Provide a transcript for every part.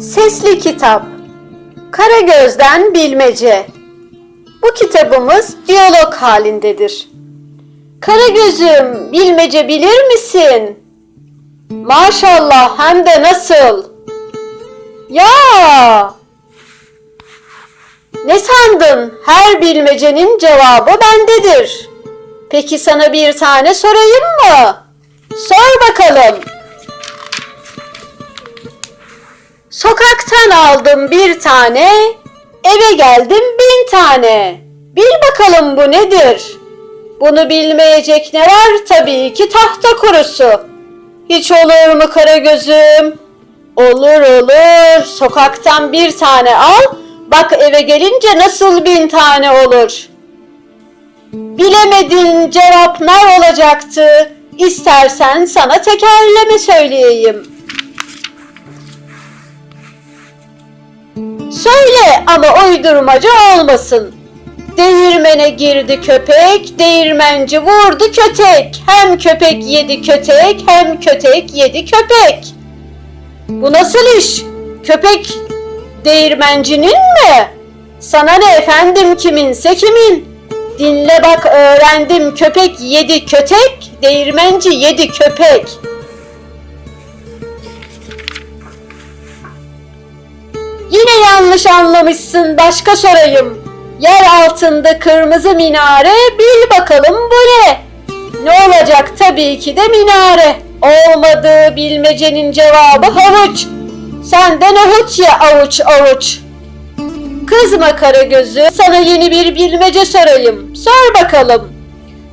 Sesli Kitap Karagöz'den Bilmece Bu kitabımız diyalog halindedir. Karagöz'üm bilmece bilir misin? Maşallah hem de nasıl? Ya! Ne sandın? Her bilmecenin cevabı bendedir. Peki sana bir tane sorayım mı? Sor bakalım. Sokaktan aldım bir tane, eve geldim bin tane. Bil bakalım bu nedir? Bunu bilmeyecek ne var? Tabii ki tahta kurusu. Hiç olur mu kara gözüm? Olur olur. Sokaktan bir tane al. Bak eve gelince nasıl bin tane olur. Bilemedin cevap ne olacaktı? İstersen sana tekerleme söyleyeyim. Söyle ama uydurmaca olmasın. Değirmene girdi köpek, değirmenci vurdu kötek. Hem köpek yedi kötek, hem kötek yedi köpek. Bu nasıl iş? Köpek değirmencinin mi? Sana ne efendim kiminse kimin? Dinle bak öğrendim köpek yedi kötek, değirmenci yedi köpek. Yine yanlış anlamışsın başka sorayım. Yer altında kırmızı minare bil bakalım bu ne? Ne olacak tabii ki de minare. Olmadığı bilmecenin cevabı havuç. Sen de nohut ye avuç avuç. Kızma kara gözü sana yeni bir bilmece sorayım. Sor bakalım.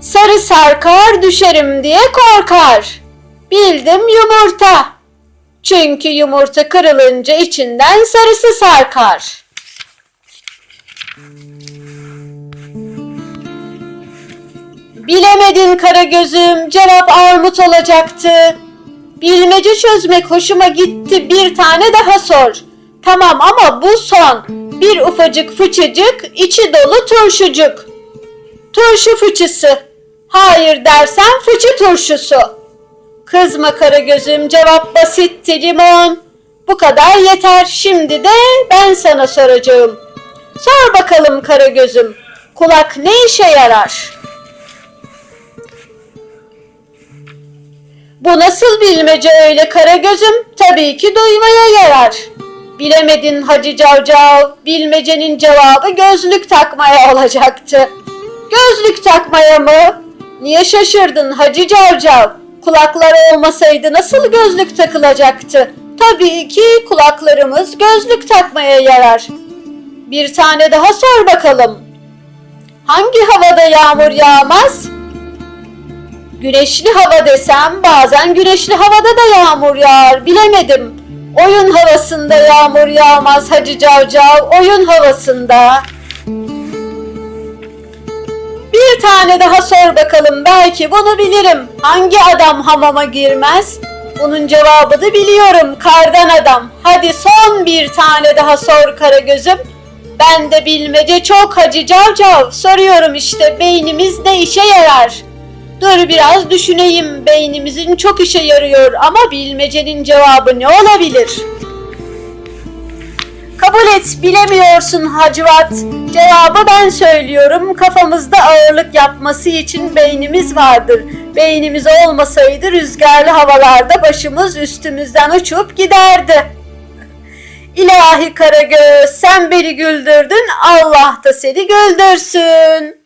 Sarı sarkar düşerim diye korkar. Bildim yumurta. Çünkü yumurta kırılınca içinden sarısı sarkar. Bilemedin kara gözüm, cevap armut olacaktı. Bilmece çözmek hoşuma gitti, bir tane daha sor. Tamam ama bu son. Bir ufacık fıçıcık, içi dolu turşucuk. Turşu fıçısı. Hayır dersen fıçı turşusu. Kızma kara gözüm cevap basitti limon. Bu kadar yeter şimdi de ben sana soracağım. Sor bakalım kara gözüm. Kulak ne işe yarar? Bu nasıl bilmece öyle kara gözüm? Tabii ki duymaya yarar. Bilemedin Hacı Cavcav, bilmecenin cevabı gözlük takmaya olacaktı. Gözlük takmaya mı? Niye şaşırdın Hacı Cavcav? Kulakları olmasaydı nasıl gözlük takılacaktı? Tabii ki kulaklarımız gözlük takmaya yarar. Bir tane daha sor bakalım. Hangi havada yağmur yağmaz? Güneşli hava desem bazen güneşli havada da yağmur yağar bilemedim. Oyun havasında yağmur yağmaz Hacı Cavcav oyun havasında. Bir tane daha sor bakalım belki bunu bilirim. Hangi adam hamama girmez? Bunun cevabını biliyorum kardan adam. Hadi son bir tane daha sor kara gözüm. Ben de bilmece çok hacı cavcav. Soruyorum işte beynimiz ne işe yarar? Dur biraz düşüneyim beynimizin çok işe yarıyor ama bilmecenin cevabı ne olabilir? Kabul et bilemiyorsun Hacivat. Cevabı ben söylüyorum. Kafamızda ağırlık yapması için beynimiz vardır. Beynimiz olmasaydı rüzgarlı havalarda başımız üstümüzden uçup giderdi. İlahi Karagöz sen beni güldürdün Allah da seni güldürsün.